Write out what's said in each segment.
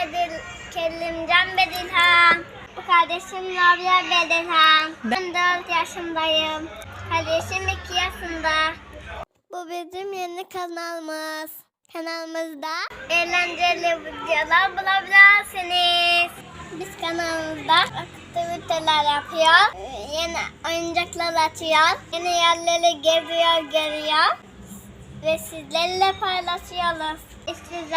Kadir Kerimcan Bedirhan. Kardeşim Rabia Bedirhan. Ben 4 yaşındayım. Kardeşim 2 yaşında. Bu bizim yeni kanalımız. Kanalımızda eğlenceli videolar bulabilirsiniz. Biz kanalımızda aktiviteler yapıyor. Yeni oyuncaklar açıyor. Yeni yerleri geziyor, görüyor. Ve sizlerle paylaşıyoruz. Gün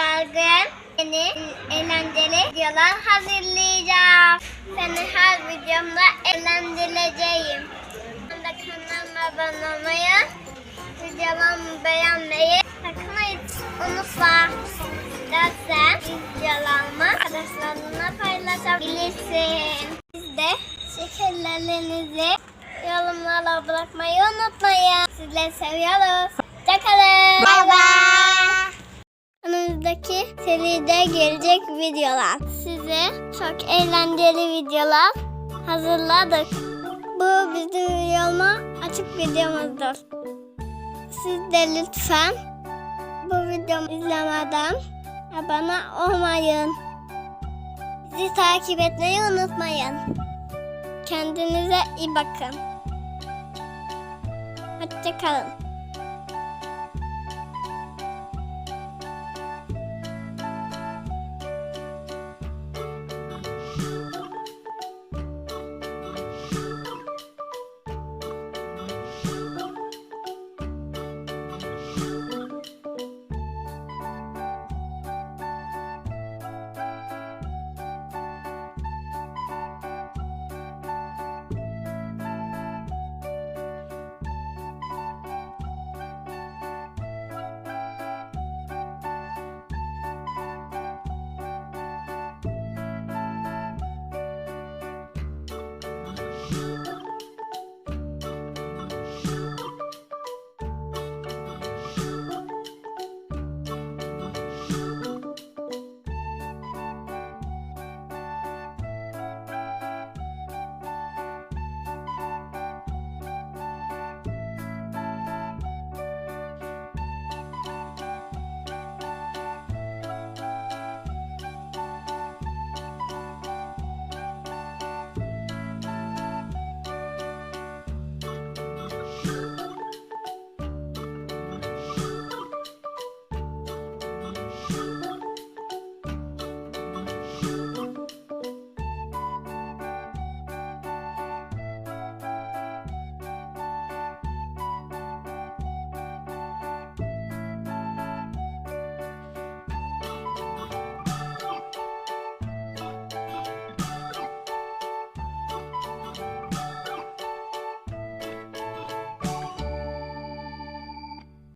yeni eğlenceli videolar hazırlayacağım. Seni her videomda eğlendireceğim. Ben de kanalıma abone olmayı, videolarımı beğenmeyi sakın hiç unutma. Dersen videolarımı arkadaşlarına paylaşabilirsin. Siz de şekerlerinizi yorumlara bırakmayı unutmayın. Sizleri seviyoruz. Hoşçakalın. Bay bay. Önümüzdeki seride gelecek videolar. Size çok eğlenceli videolar hazırladık. Bu bizim videoma açık videomuzdur. Siz de lütfen bu videomu izlemeden abone olmayın. Bizi takip etmeyi unutmayın. Kendinize iyi bakın. Hoşçakalın.